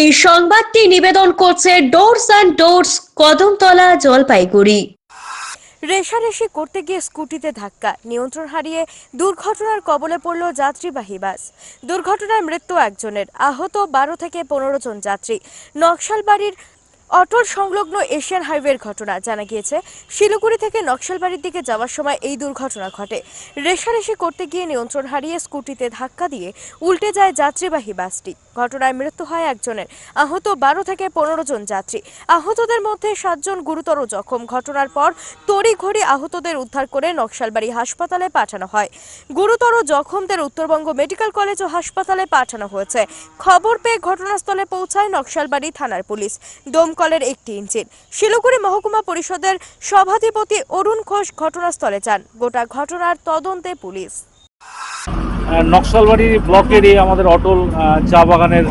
এই সংবাদটি নিবেদন করছে Doors and Doors Kadamtala Jalpaiguri. রেশারেশি করতে গিয়ে স্কুটিতে ধাক্কা, নিয়ন্ত্রণ হারিয়ে দুর্ঘটনার কবলে পড়ল যাত্রীবাহী বাস। দুর্ঘটনায় মৃত্যু একজনের, আহত বারো থেকে পনেরো জন যাত্রী। নকশালবাড়ির অটল সংলগ্ন এশিয়ান হাইওয়ের ঘটনা জানা গিয়েছে। শিলিগুড়ি থেকে নকশালবাড়ির দিকে যাওয়ার সময় এই দুর্ঘটনা ঘটে। রেশারেশি করতে গিয়ে নিয়ন্ত্রণ হারিয়ে স্কুটিতে ধাক্কা দিয়ে উল্টে যায় যাত্রীবাহী বাসটি। ঘটনায় মৃত্যু হয় একজনের। আহত বারো থেকে পনেরো জন যাত্রী। আহতদের মধ্যে সাতজন গুরুতর জখম। ঘটনার পর তড়িঘড়ি আহতদের উদ্ধার করে নকশালবাড়ি হাসপাতালে পাঠানো হয়। গুরুতর জখমদের উত্তরবঙ্গ মেডিকেল কলেজ ও হাসপাতালে পাঠানো হয়েছে। খবর পেয়ে ঘটনাস্থলে পৌঁছায় নকশালবাড়ি থানার পুলিশ। দমকলের একটি ইঞ্জিন শিলিগুড়ি মহকুমা পরিষদের সভাধিপতি অরুণ ঘোষ ঘটনাস্থলে যান। গোটা ঘটনার তদন্তে পুলিশ। নকশালবাড়ি ব্লকের এই আমাদের অটল চা বাগানের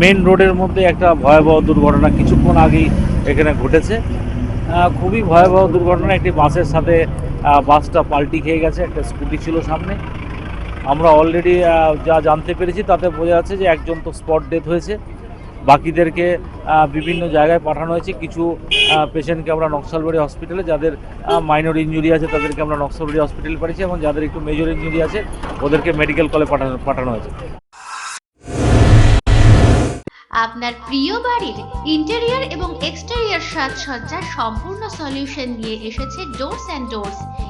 মেন রোডের মধ্যে একটা ভয়াবহ দুর্ঘটনা কিছুক্ষণ আগেই এখানে ঘটেছে। খুবই ভয়াবহ দুর্ঘটনা। একটি বাসের সাথে বাসটা পাল্টি খেয়ে গেছে, একটা স্কুটি ছিল সামনে। আমরা অলরেডি যা জানতে পেরেছি, তাতে বোঝা যাচ্ছে যে একজন তো স্পট ডেথ হয়েছে। বাকিদেরকে বিভিন্ন জায়গায় পাঠানো হয়েছে। কিছু পেশেন্টকে আমরা নকশালবাড়ি হসপিটালে যাদের মাইনর ইঞ্জুরি আছে, তাদেরকে আমরা নকশালবাড়ি হসপিটালে পাঠিয়েছি এবং যাদের একটু মেজর ইঞ্জুরি আছে, ওদেরকে মেডিকেল কলে পাঠানো পাঠানো হয়েছে। আপনার প্রিয় বাড়ির ইন্টেরিয়র এবং এক্সটেরিয়র সাজসজ্জার সম্পূর্ণ সলিউশন নিয়ে এসেছে ডোরস অ্যান্ড ডোরস